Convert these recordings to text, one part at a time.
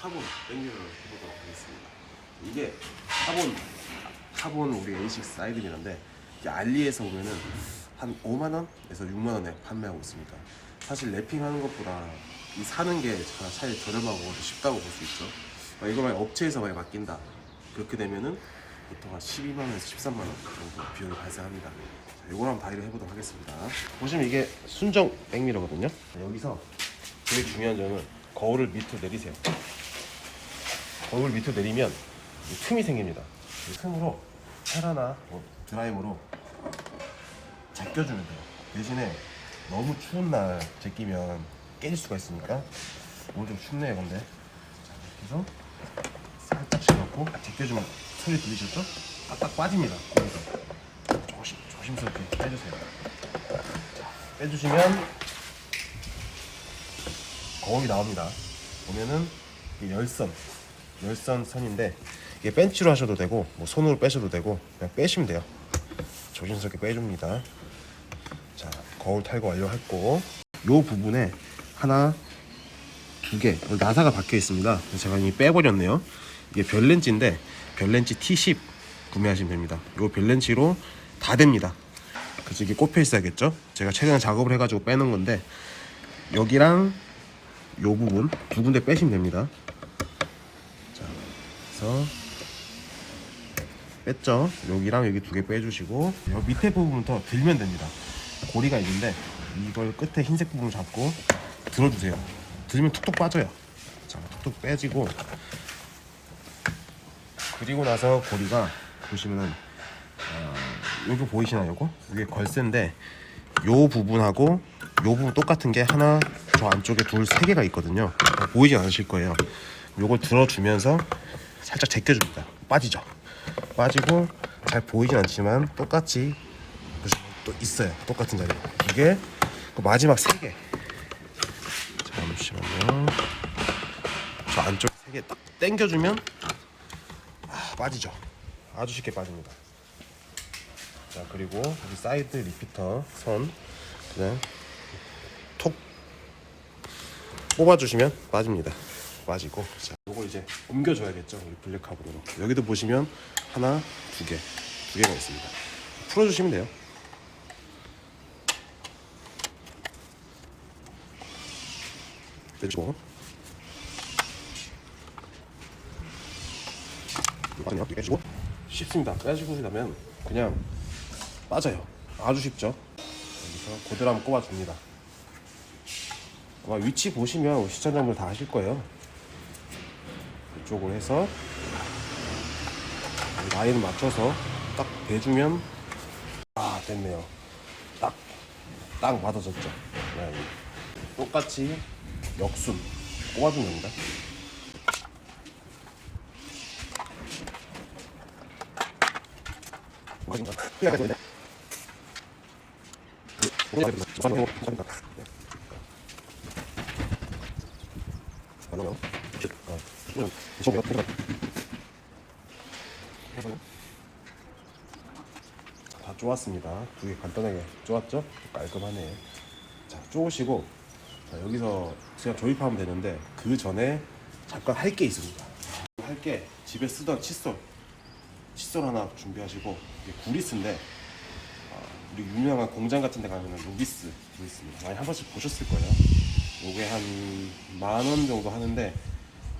카본 땡겨를 해보도록 하겠습니다. 이게 카본 카본 우리 A6 사이드미러인데 알리에서 보면은 한 5만 원에서 6만 원에 판매하고 있습니다. 사실 랩핑하는 것보다 이 사는 게 차라리 저렴하고 더 쉽다고 볼 수 있죠. 어, 이거 만약 업체에서 만약 맡긴다 그렇게 되면은 보통 한 12만 원에서 13만 원 정도 비용이 발생합니다. 자, 이걸 한번 다이를 해보도록 하겠습니다. 보시면 이게 순정 백미러거든요. 자, 여기서 제일 중요한 점은 거울을 밑으로 내리세요. 거울 밑으로 내리면 이 틈이 생깁니다. 이 틈으로 헤라나 뭐 드라이머로 제껴주면 돼요. 대신에 너무 추운 날 제끼면 깨질 수가 있으니까 오늘 좀 춥네요, 근데. 자, 이렇게 해서 살짝씩 넣고 제껴주면 소리 들리셨죠? 딱딱 빠집니다. 거기서 조심 조심스럽게 빼주세요. 자, 빼주시면 거울이 나옵니다. 보면은 열선, 열선 선인데 이게 벤치로 하셔도 되고 뭐 손으로 빼셔도 되고 그냥 빼시면 돼요. 조심스럽게 빼줍니다. 자, 거울 탈거 완료했고 요 부분에 하나, 두 개, 나사가 박혀 있습니다. 제가 이미 빼버렸네요. 이게 별렌치인데 별렌치 T10 구매하시면 됩니다. 요 별렌치로 다 됩니다. 그래서 이게 꼽혀 있어야겠죠? 제가 최대한 작업을 해가지고 빼는 건데 여기랑 요 부분 두 군데 빼시면 됩니다. 자, 그래서 뺐죠? 여기랑 여기 두 개 빼주시고 요 밑에 부분부터 들면 됩니다. 고리가 있는데 이걸 끝에 흰색 부분을 잡고 들어주세요. 들면 툭툭 빠져요. 자, 툭툭 빼지고 그리고 나서 고리가 보시면은 어, 요거 보이시나요? 요거 이게 걸쇠인데 요 부분하고 요 부분 똑같은 게 하나 저 안쪽에 둘 세 개가 있거든요. 어, 보이진 않으실 거예요. 요걸 들어주면서 살짝 제껴줍니다. 빠지죠. 빠지고 잘 보이진 않지만 똑같이 보시면 또 있어요. 똑같은 자리. 이게 그 마지막 세 개. 잠시만요. 저 안쪽 세 개 딱 당겨주면 아, 빠지죠. 아주 쉽게 빠집니다. 자 그리고 여기 사이드 리피터 선 그냥 톡 뽑아주시면 빠집니다. 빠지고 자 요거 이제 옮겨줘야겠죠? 우리 블랙카본으로 여기도 보시면 하나 두 개 두 개가 있습니다. 풀어주시면 돼요. 빼주고. 아니요 빼주고. 쉽습니다. 빼주고 나면 그냥 빠져요. 아주 쉽죠? 여기서 한번 꼽아줍니다. 아마 위치 보시면 시청자분들 다 아실 거예요 이쪽으로 해서 라인을 맞춰서 딱 대주면 아 됐네요 딱 딱 맞아졌죠 네. 똑같이 역순 꼽아주면 됩니다. 네. 아. 다 쪼았습니다. 두 개 간단하게 쪼았죠? 깔끔하네. 자, 쪼으시고 자, 여기서 그냥 조립하면 되는데 그 전에 잠깐 할 게 있습니다. 할 게 집에 쓰던 칫솔 칫솔 하나 준비하시고 이게 구리스인데 어, 우리 유명한 공장 같은 데 가면은 루비스 루비스입니다. 많이 한 번씩 보셨을 거예요. 요게 한 만 원 정도 하는데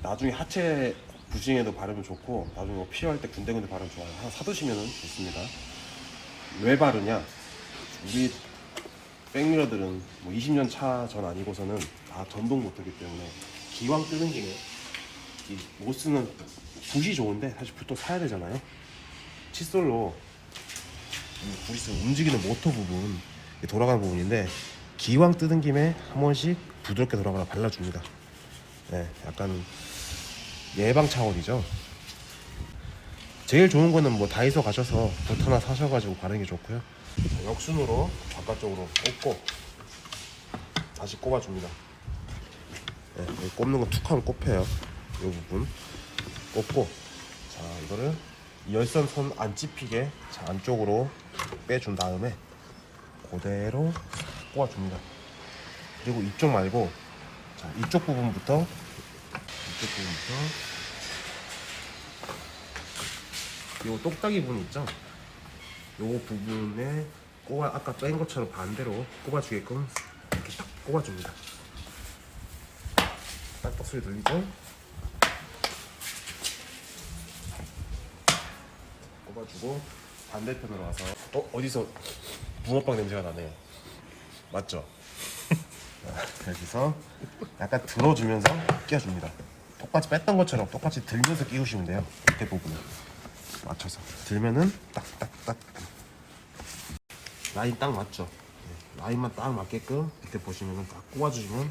나중에 하체 부싱에도 바르면 좋고 나중에 뭐 필요할 때 군데군데 바르면 좋아요. 하나 사두시면 좋습니다. 왜 바르냐? 우리 백미러들은 뭐 20년 차 전 아니고서는 다 전동 모터기 때문에 기왕 뜨는 김에 이못 쓰는 붓이 좋은데 사실 붓도 사야 되잖아요. 칫솔로 이 붓이 움직이는 모터 부분 돌아가는 부분인데 기왕 뜨는 김에 한 번씩 부드럽게 돌아가라 발라줍니다. 네, 약간 예방 차원이죠. 제일 좋은 거는 뭐 다이소 가셔서 붓 하나 사셔가지고 바르는 게 좋고요. 자, 역순으로 바깥쪽으로 꽂고 다시 꼽아줍니다. 네, 꼽는 거툭 하면 꼽혀요. 이 부분 꼽고 자 이거를 이 열선 손안 찝히게 자, 안쪽으로 빼준 다음에 그대로 꼽아줍니다. 그리고 이쪽 말고 자 이쪽 부분부터 부분부터 요 똑딱이 부분 있죠? 요 부분에 꼽아 아까 뺀 것처럼 반대로 꼽아주게끔 이렇게 딱 꼽아줍니다. 딱딱 소리 들리죠? 꼽아주고 반대편으로 와서 어 어디서 붕어빵 냄새가 나네. 맞죠? 자, 여기서 약간 들어주면서 끼워줍니다. 똑같이 뺐던 것처럼 똑같이 들면서 끼우시면 돼요. 밑에 부분을 맞춰서 들면은 딱딱딱 라인 딱 맞죠? 네, 라인만 딱 맞게끔 밑에 보시면은 딱 꼽아주시면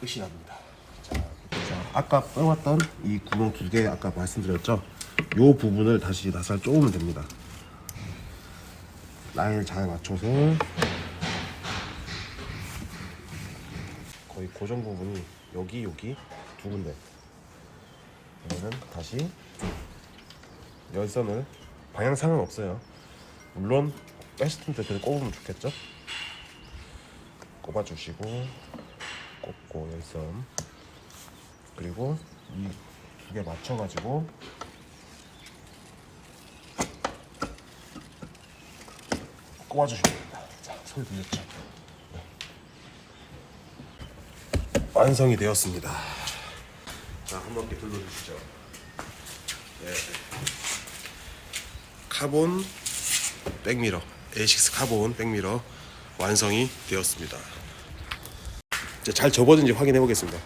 끝이 납니다. 자, 자, 아까 빼왔던 이 구멍 두 개 아까 말씀드렸죠? 요 부분을 다시 나살 쪼으면 됩니다. 라인을 잘 맞춰서 거의 고정 부분이 여기 여기 두 군데. 그러면 다시 열선을 방향상은 없어요. 물론 뺐을 때 꼽으면 좋겠죠. 꼽아주시고 꼽고 열선 그리고 이 두 개 맞춰가지고 꼽아주시면 됩니다. 자, 소리 들렸죠? 네. 완성이 되었습니다. 자, 한 바퀴 둘러주시죠. 네. 카본 백미러, A6 카본 백미러 완성이 되었습니다. 이제 잘 접어진지 확인해 보겠습니다.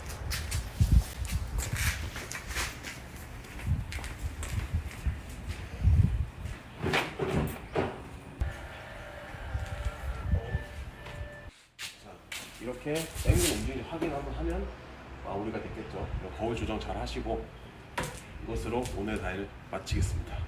자, 이렇게 땡기는 움직임을 확인 한번 하면 마무리가 됐겠죠. 거울 조정 잘 하시고 이것으로 오늘 다일 마치겠습니다.